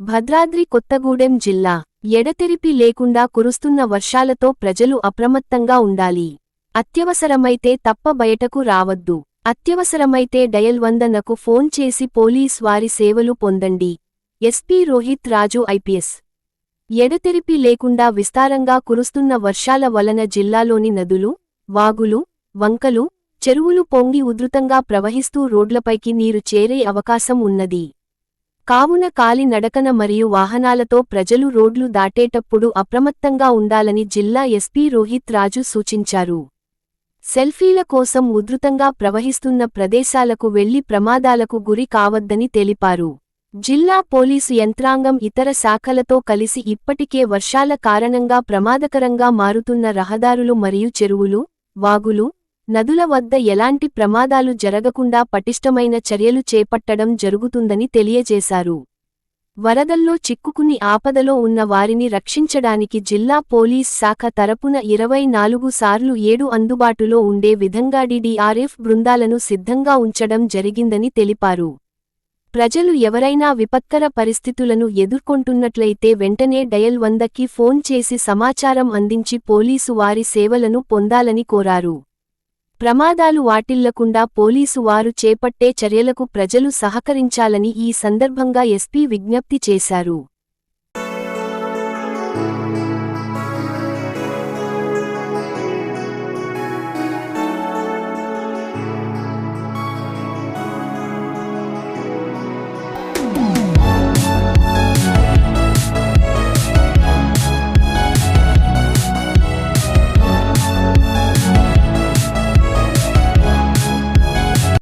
భద్రాద్రి కొత్తగూడెం జిల్లా ఎడతెరిపి లేకుండా కురుస్తున్న వర్షాలతో ప్రజలు అప్రమత్తంగా ఉండాలి. అత్యవసరమైతే తప్ప బయటకు రావద్దు. అత్యవసరమైతే డయల్ వందనకు ఫోన్ చేసి పోలీస్ వారి సేవలు పొందండి. SP Rohit Raju IPS. ఎడతెరిపి లేకుండా విస్తారంగా కురుస్తున్న వర్షాల వలన జిల్లాలోని నదులు వాగులు వంకలు చెరువులు పొంగి ఉధృతంగా ప్రవహిస్తూ రోడ్లపైకి నీరు చేరే అవకాశం ఉన్నది. కావున కాలి నడకన మరియు వాహనాలతో ప్రజలు రోడ్లు దాటేటప్పుడు అప్రమత్తంగా ఉండాలని జిల్లా ఎస్పీ రోహిత్ రాజు సూచించారు. సెల్ఫీల కోసం ఉధృతంగా ప్రవహిస్తున్న ప్రదేశాలకు వెళ్ళి ప్రమాదాలకు గురి కావద్దని తెలిపారు. జిల్లా పోలీసు యంత్రాంగం ఇతర శాఖలతో కలిసి ఇప్పటికే వర్షాల కారణంగా ప్రమాదకరంగా మారుతున్న రహదారులు మరియు చెరువులు వాగులు నదుల వద్ద ఎలాంటి ప్రమాదాలు జరగకుండా పటిష్టమైన చర్యలు చేపట్టడం జరుగుతుందని తెలియజేశారు. వరదల్లో చిక్కుకుని ఆపదలో ఉన్న వారిని రక్షించడానికి జిల్లా పోలీస్ శాఖ తరపున ఇరవై నాలుగు సార్లు ఏడు అందుబాటులో ఉండే విధంగా డిడిఆర్ఎఫ్ బృందాలను సిద్ధంగా ఉంచడం జరిగిందని తెలిపారు. ప్రజలు ఎవరైనా విపత్కర పరిస్థితులను ఎదుర్కొంటున్నట్లయితే వెంటనే డయల్ వందకి ఫోన్ చేసి సమాచారం అందించి పోలీసు వారి సేవలను పొందాలని కోరారు. ప్రమాదాలు వాటిల్లకుండా పోలీసు వారు చేపట్టే చర్యలకు ప్రజలు సహకరించాలని ఈ సందర్భంగా ఎస్పీ విజ్ఞప్తి చేశారు.